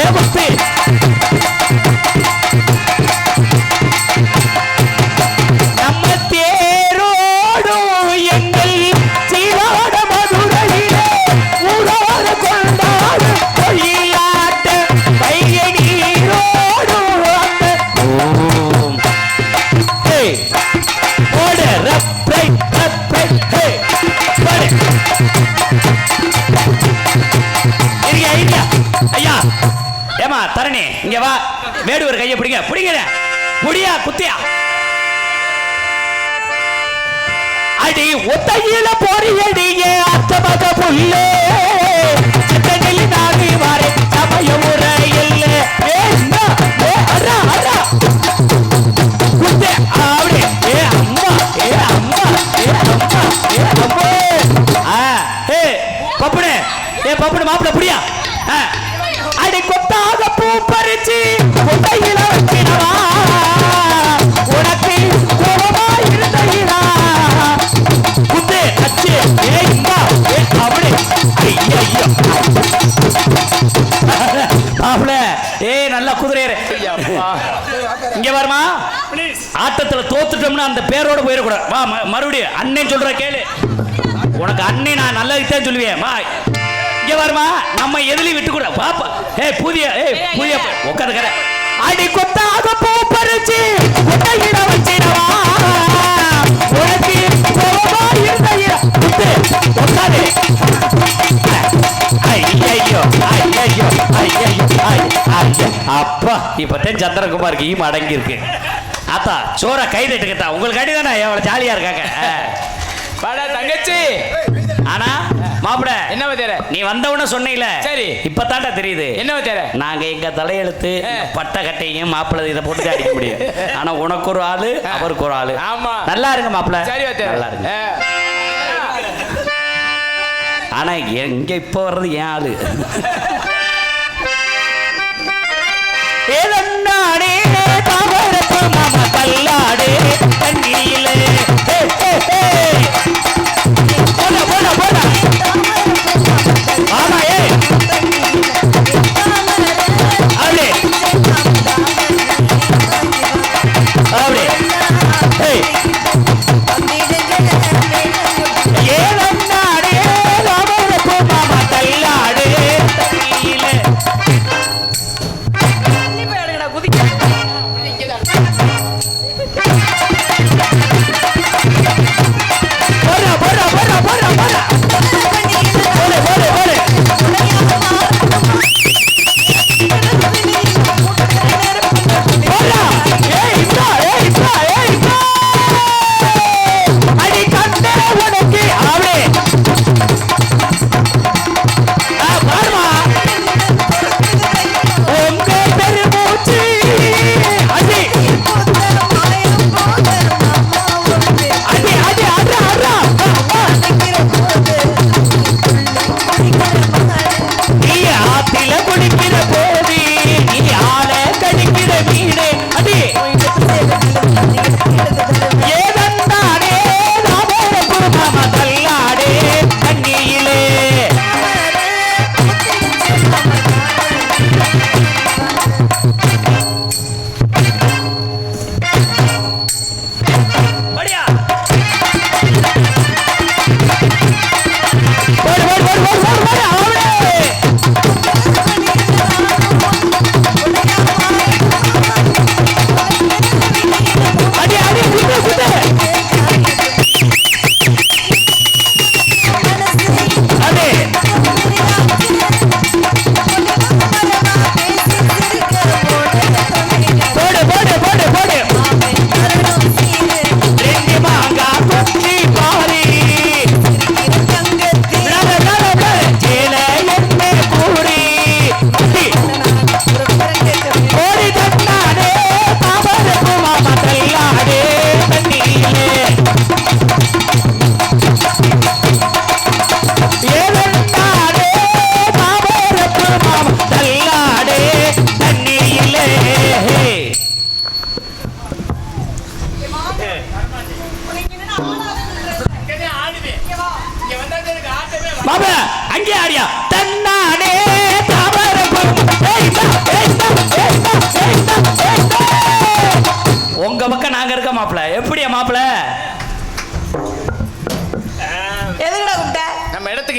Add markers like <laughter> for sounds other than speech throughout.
É uma festa. தரணி இங்க வா. வேடுவர் கையை பிடிங்க. பிடிங்க முடியா குத்தியா. அடி ஒத்தையில பொறியடியே அத்தமக புல்லே. சித்தனில் நாகி வாரே சமய முறையில் ஏ அண்ணா, ஏ அண்ணா, அண்ணா. குத்து, அப்படி. ஏ அம்மா, ஏ அம்மா, ஏ அம்மா, ஏ அம்மா. ஆ, ஏ, பப்புனு, ஏ பப்புனு மாப்பிள புடியா. <laughs> இங்க வருமா. ஆட்டத்துல தோத்துட்டோம்னா அந்த பேரோட போயிடக்கூடாது. வா மறுபடியும் அண்ணன் சொல்ற கேளு. உனக்கு அண்ணே நான் நல்லதுதான் சொல்லுவேன். வா. இங்க வருமா. நம்ம எதுலயும் விட்டு கூட பாப்பா ஏய் புதிய ஏய் புதிய உட்காந்து கடை அடி கொத்தாக பூ பறிச்சு கொட்டையிட வச்சிடவா. உனக்கு கோபமா இருந்த உட்காரு. அப்பா இப்பதான் சந்திரகுமாருக்கு ஈம் அடங்கி இருக்கு ஆத்தா சோற கை தட்டுக்கத்தா உங்களுக்கு அடி தானே எவ்வளவு ஜாலியா இருக்காங்க. வாடா தங்கச்சி. ஆனா மாப்பிட என்ன வதேர நீ வந்தவன சொன்னீல. சரி. இப்பதான்டா தெரியுது. என்ன வதேர நாங்க எங்க தலையெழுத்து. பட்டை கட்டையும் மாப்பிள்ளை இதை போட்டு அடிக்க முடியும். ஆனா உனக்கு ஒரு ஆளு அவருக்கு ஒரு ஆளு. ஆமா. நல்லா இருங்க மாப்பிள்ள சரி வதேர நல்லா இருங்க. ஆனா எங்க இப்ப வர்றது ஏன் ஆளு. ஏதன்னாடே தாவரத்து மாமா கல்லாடே தண்ணியிலே. ஹே,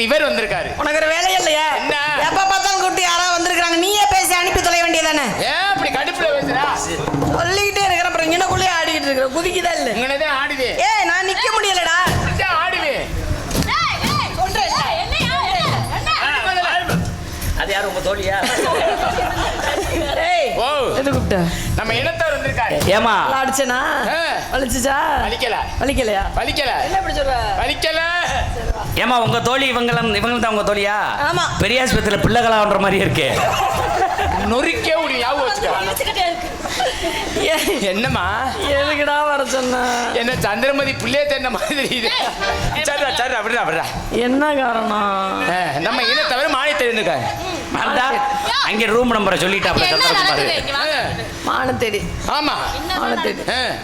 இவர் வந்திருக்காரு. உனக்கு ஒரு வேலையே இல்லையா? என்ன? எப்ப பார்த்தாலும் கூப்பிட்டு யாராவது வந்திருக்காங்க நீயே பேசி அனுப்பி தொலை வேண்டியதானே ஏன் அப்படி கடுப்புல பேசுறா? சொல்லிக்கிட்டே இருக்கிற அப்புறம் இங்கனக்குள்ளே ஆடிக்கிட்டு இருக்கிற. குதிக்குதா இல்ல? இங்கனதான் ஆடுவே ஏய் நான் நிக்க முடியலடா. ஆடுவே அது யார் உங்க தோழியா? ஏய் ஓ. எது கூப்பிட்ட? நம்ம இனத்தவர் வந்திருக்காரு ஏமா அடிச்சனா? ஆ. வலிச்சுச்சா? வலிக்கல. வலிக்கலையா? வலிக்கல. என்ன இப்படி சொல்ற? வலிக்கல. ஏமா உங்க தோழி இவங்களும் இவங்களும் தான் உங்க தோழியா? ஆமா. பெரிய ஆஸ்பத்திரியில பிள்ளைகளான்ற மாதிரி இருக்கு. நொறுக்கே முடியும் ஞாபகம் வச்சுக்க. ஏய், என்னம்மா? எதுக்குடா வர சொன்ன? என்ன சந்திரமதி புள்ளைய தென்ன மாதிரி இது. சரிடா சரிடா அப்படிடா அப்படிடா என்ன காரணம்? நம்ம இனத்தவர் மாறி தெரிஞ்சிருக்காரு அந்தா, அங்க ரூம் நம்பரை சொல்லிட்டாப்ல என்ன சந்திரகுமார். மான தேடி. ஆமா. மான தேடி.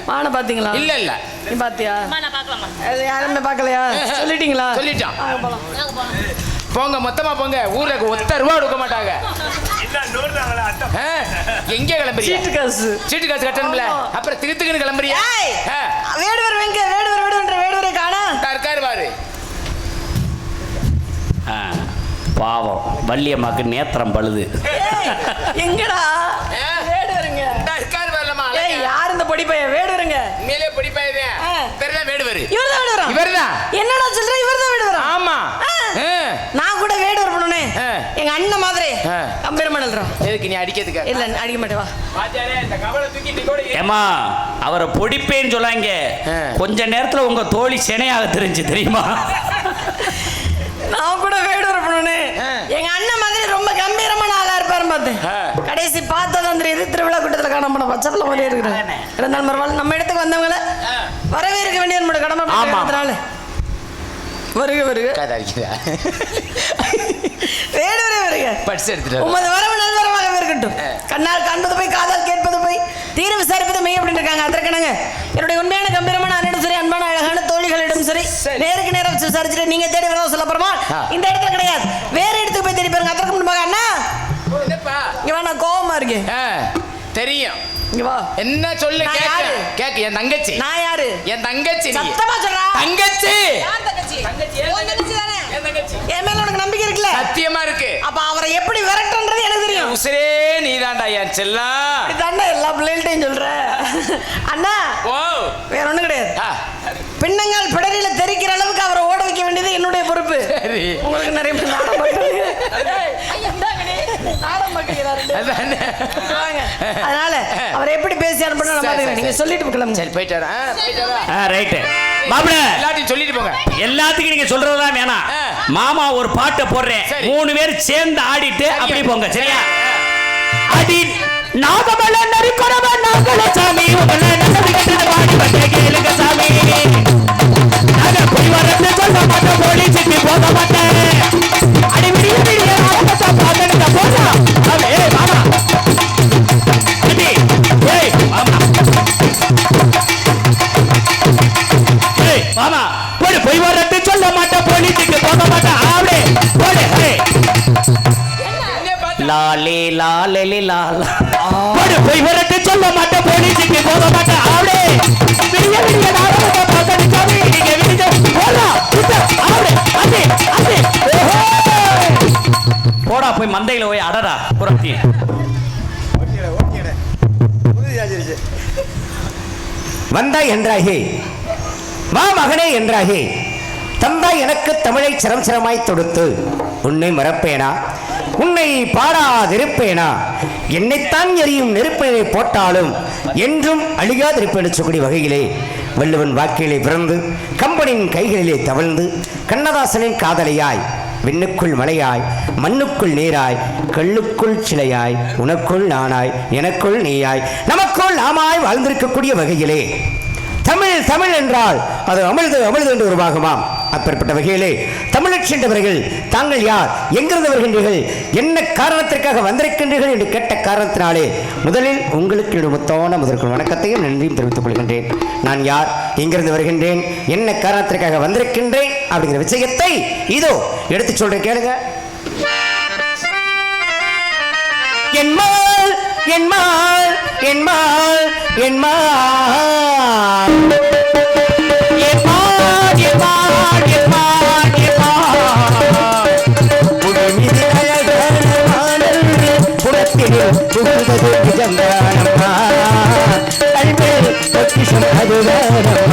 மான பாத்தீங்களா? இல்ல இல்ல. நீ பாத்தியா? அம்மா, நான் பார்க்கலாமா? அது யாருமே பார்க்கலையா? சொல்லிட்டீங்களா? சொல்லிட்டான். போங்க மொத்தமா போங்க. ஊர்ல ஒத்த ரூபா கொடுக்க மாட்டாங்க. எங்க கிளம்புறீங்க? சீட்டு காசு. சீட்டு காசு கட்டணும்ல. அப்புறம் திருத்துக்குன்னு கிளம்புறியா? வேடுவர் வெங்க வேடுவர் வேடுவன்ற வேடுவரை காணா. இருக்காரு பாரு. ஆ, பாவம். வள்ளியம்மாக்கு நேத்திரம் பழுது. எங்கடா? யார் இந்த பொடி பையன்? வேடுவருங்க. உண்மையிலே பிடிப்பாயுதே ஆ. பேருதான் வேடுவரு. இவர்தான் வேடுவரா? இவர்தான் என்னடா சொல்ற? இவர்தான் வேடுவரா? ஆமா. நான் கூட வேடுவர் பண்ணுனே. எங்க அண்ணன் மாதிரி. ஆ. கம்பீரமா எழுதுறோம் எதுக்கு நீ அடிக்கிறதுக்கு? இல்ல அடிக்க மாட்டே வா. பாத்தியாரே, இந்த கவலை தூக்கி நீ கூட ஏ- ஏமா அவரை பொடிப்பேன்னு சொல்லாங்க. கொஞ்ச நேரத்துல உங்க தோழி சினையாக தெரிஞ்சு தெரியுமா? நான் கூட வேடுவர் பண்ணுனே ஆ. எங்க அண்ணன் மாதிரி ரொம்ப கம்பீரமான ஆளா இருப்பாரு பார்த்தேன். கடைசி பார்த்ததான் தெரியுது திருவிழா கூட்டத்துல காணப்பட பச்சப்பிள்ள மாதிரி இருக்கிறேன் இருந்தாலும் பரவாயில்ல நம்ம இடத்துக்கு வந்தவங்கள வரவேற்க வேண்டிய நம்மளோட கடமை. அதனால வருக வருக. வேடுவரே வருக. பட்ஸ் எடுத்துட்டு. உமது வரவு நல்வரமாக இருக்கட்டும். கண்ணால் காண்பது போய் காதால் கேட்பது போய் தீர விசாரிப்பது மெய் அப்படின்னு இருக்காங்க. அதற்கனங்க என்னுடைய உண்மையான கம்பீரமான அண்ணனும் சரி அன்பான அழகான தோழிகளிடம் சரி. நேருக்கு நேரம் விசாரிச்சுட்டு நீங்க தேடி வரவும் சொல்ல போறோமா. இந்த இடத்துல கிடையாது. வேற இடத்துக்கு போய் தேடி பாருங்க அதற்கு முன்பாக அண்ணா ஆ, தெரியும். இங்க வா. என்ன சொல்லு கேக்க? கேக்க என் தங்கச்சி. நான் யாரு? என் தங்கச்சி நீ. சத்தமா சொல்றா. தங்கச்சி. என் என் மேல உனக்கு நம்பிக்கை இருக்குல்ல? சத்தியமா இருக்கு. அப்ப அவரை எப்படி விரட்டுன்றது எனக்கு தெரியும். உசிரே நீதான்டா என் செல்லம் இப்படி தாண்டா எல்லா பிள்ளைகள்ட்டையும் சொல்ற. அண்ணா ஓ. வேற ஒண்ணும் கிடையாது. ஆ, பின்னங்கால் பிடரில அதனால அவரை எப்படி பேசி அனுப்பணும் நான் நீங்க. சொல்லிட்டு கிளம்புங்க சரி போயிட்டு வரேன். ரைட்டு. மாப்பிள எல்லாத்தையும் சொல்லிட்டு போங்க. எல்லாத்துக்கும் நீங்க சொல்றதுதான் வேணாம். மாமா ஒரு பாட்டை போடுறேன். மூணு பேர் சேர்ந்து ஆடிட்டு அப்படி போங்க சரியா? அடி நாகமல நரிக்குறவ நாங்கள சாமி உங்களை நல்லது கெட்டது பாடி வந்த கேளுங்க சாமி நாங்க போய் வரது சொல்ல மாட்டோம் போலீஸுக்கு போக மாட்டேன் அடி விடிய விடிய ஆரம்பத்தை பார்த்துட்டு போடா போய் வரது சொல்ல மாட்டோம் போலீஸுக்கு போக மாட்டேன். ஆவடே போடு பார்த்து லாலே லாலே லாலா போடு போய் வரட்டு சொல்ல மாட்டேன் போலீஸுக்கு போக மாட்டேன். ஆவடே விடிய விடிய நாடகத்தை பார்க்கணும் சாமி நீங்க விடிஞ்ச போடா விட்ட. ஆவடே அடி ஓஹோ. போடா போய் மந்தையில போய் அடடா புறத்தி. வந்தாய் என்றாகே வா மகனே என்றாகே தந்தாய் எனக்கு தமிழை சிரம் சிரமாய் தொடுத்து. உன்னை மறப்பேனா? உன்னை பாடாதிருப்பேனா? என்னைத்தான் எரியும் நெருப்பினை போட்டாலும் என்றும் அழியாதிருப்பேன் சொல்லக்கூடிய வகையிலே வள்ளுவன் வாக்கிலே பிறந்து கம்பனின் கைகளிலே தவழ்ந்து கண்ணதாசனின் காதலையாய் விண்ணுக்குள் மலையாய் மண்ணுக்குள் நீராய் கல்லுக்குள் சிலையாய் உனக்குள் நானாய் எனக்குள் நீயாய் நமக்குள் நாமாய் வாழ்ந்திருக்கக்கூடிய வகையிலே தமிழ் தமிழ் என்றால் அது அமிழ்து அமிழ்து என்று ஒரு பாகமாம் அப்பேற்பட்ட வகையிலே தமிழச் சென்றவர்கள் தாங்கள் யார்? எங்கிருந்து வருகின்றீர்கள்? என்ன காரணத்திற்காக வந்திருக்கின்றீர்கள் என்று கேட்ட காரணத்தினாலே முதலில் உங்களுக்கு என்னுடைய முதற்கு வணக்கத்தையும் நன்றியும் தெரிவித்துக் கொள்கின்றேன். நான் யார்? எங்கிருந்து வருகின்றேன்? என்ன காரணத்திற்காக வந்திருக்கின்றேன்? அப்படிங்கிற விஷயத்தை இதோ எடுத்து சொல்றேன் கேளுங்க. என்மாள் என்மால் என்மால் என்மால் என்மால் என்மால் என்மால் புகழ்வது நிஜம்தானம்மா கல்வி பொக்கிஷம் அது வேணம்மா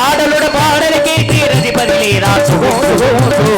ஆடலோட பாடலை கேட்டு ரசிப்பதிலே நான் சுகம் சுகம்